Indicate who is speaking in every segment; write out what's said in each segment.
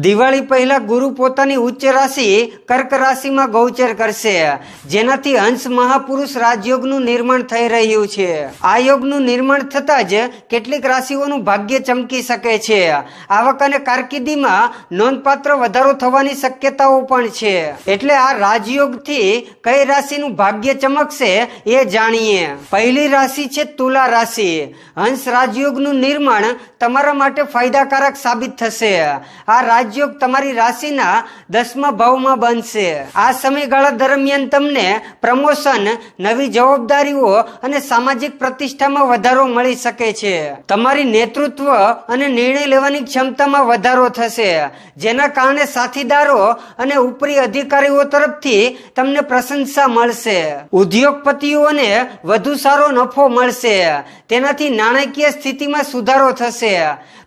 Speaker 1: દિવાળી પહેલા ગુરુ પોતાની ઉચ્ચ રાશિ કર્ક રાશિમાં ગૌચર કરશે. જેનાથી હંસ મહાપુરુષ રાજયોગનું નિર્માણ થઈ રહ્યું છે. આ યોગનું નિર્માણ થતાં જ કેટલીક રાશિઓનું ભાગ્ય ચમકી શકે છે. આવક અને કારકિર્દીમાં નોંધપાત્ર વધારો થવાની શક્યતાઓ પણ છે. એટલે આ રાજયોગથી કઈ રાશિનું ભાગ્ય ચમકશે એ જાણીએ. પહેલી રાશિ છે તુલા રાશિ. હંસ રાજયોગનું નિર્માણ તમારા માટે ફાયદાકારક સાબિત થશે. આ રાજયોગ તમારી રાશિના દસમા ભાવમાં બનશે. આ સમયગાળા દરમિયાન તમને પ્રમોશન, નવી જવાબદારીઓ અને સામાજિક પ્રતિષ્ઠામાં વધારો મળી શકે છે. તમારી નેતૃત્વ અને નિર્ણય લેવાની ક્ષમતામાં વધારો થશે. જેના કારણે સાથીદારો અને ઉપરી અધિકારીઓ તરફથી તમને પ્રશંસા મળશે. ઉદ્યોગપતિઓને વધુ સારો નફો મળશે. તેનાથી નાણાકીય સ્થિતિમાં સુધારો થશે.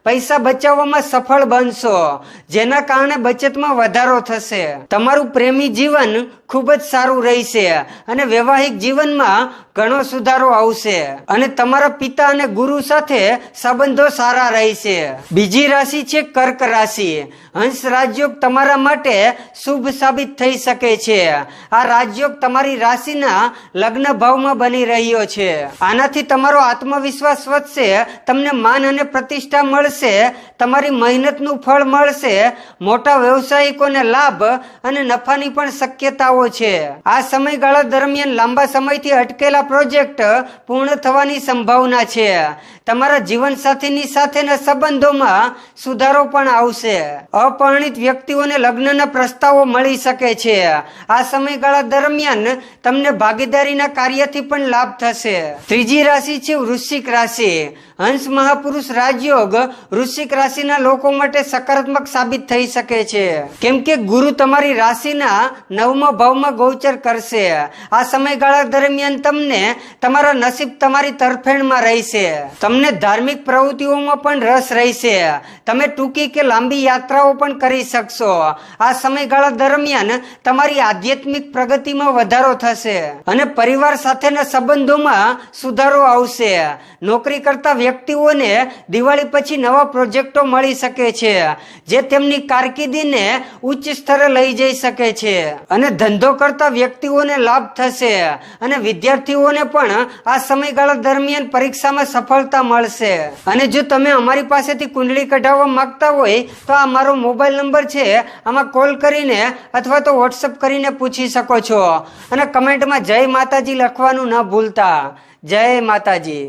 Speaker 1: પૈસા બચાવવામાં સફળ બનશો. જેના કારણે બચતમાં વધારો થશે. તમારું પ્રેમી જીવન ખૂબ જ સારું રહેશે અને વૈવાહિક જીવનમાં ઘણો સુધારો આવશે. અને તમારા પિતા અને ગુરુ સાથે સંબંધો સારા રહેશે. બીજી રાશિ છે કર્ક રાશિ. હંસ રાજયોગ તમારા માટે શુભ સાબિત થઈ શકે છે. આ રાજયોગ તમારી રાશિના લગ્ન ભાવમાં બની રહ્યો છે. આનાથી તમારો આત્મવિશ્વાસ વધશે, તમને માન અને પ્રતિષ્ઠા મળશે, તમારી મહેનતનું ફળ મળશે, મોટા વ્યવસાયિકોને લાભ અને નફાની પણ શક્યતાઓ છે. આ સમયગાળા દરમિયાન લાંબા સમયથી અટકેલા પ્રોજેક્ટ પૂર્ણ થવાની સંભાવના છે. તમારા જીવનસાથીની સાથેના સંબંધોમાં સુધારો પણ આવશે. અપરિણિત વ્યક્તિઓને લગ્નના પ્રસ્તાવો મળી શકે છે. આ સમયગાળા દરમિયાન તમને ભાગીદારીના કાર્યથી પણ લાભ થશે. ત્રીજી રાશિ છે વૃશ્ચિક રાશિ. હંસ મહાપુરુષ રાજયોગ વૃશ્ચિક રાશિના લોકો માટે સકારાત્મક સાબિત થઈ શકે છે. કેમ કે ગુરુ તમારી રાશિના નવમા ભાવમાં ગોચર કરશે. આ સમયગાળા દરમિયાન તમને તમારો નસીબ તમારી તરફેણમાં રહેશે. તમને ધાર્મિક પ્રવૃત્તિઓમાં પણ રસ રહેશે. તમે ટૂંકી કે લાંબી યાત્રાઓ પણ કરી શકશો. આ સમયગાળા દરમિયાન તમારી આધ્યાત્મિક પ્રગતિમાં વધારો થશે અને પરિવાર સાથેના સંબંધોમાં સુધારો આવશે. નોકરી કરતા વ્યક્તિઓને દિવાળી પછી નવા પ્રોજેક્ટો મળી શકે છે, જે તેમની કારકિર્દીને ઉચ્ચ સ્તરે લઈ જઈ શકે છે અને ધંધો કરતા વ્યક્તિઓને લાભ થશે અને વિદ્યાર્થીઓને પણ આ સમયગાળા દરમિયાન પરીક્ષામાં સફળતા મળશે. અને જો તમે અમારી પાસેથી કુંડળી કઢાવવા માંગતા હોય, તો આ મારો મોબાઈલ નંબર છે. આમાં કોલ કરીને અથવા તો વોટ્સઅપ કરીને પૂછી શકો છો. અને કમેન્ટમાં જય માતાજી લખવાનું ન ભૂલતા. જય માતાજી.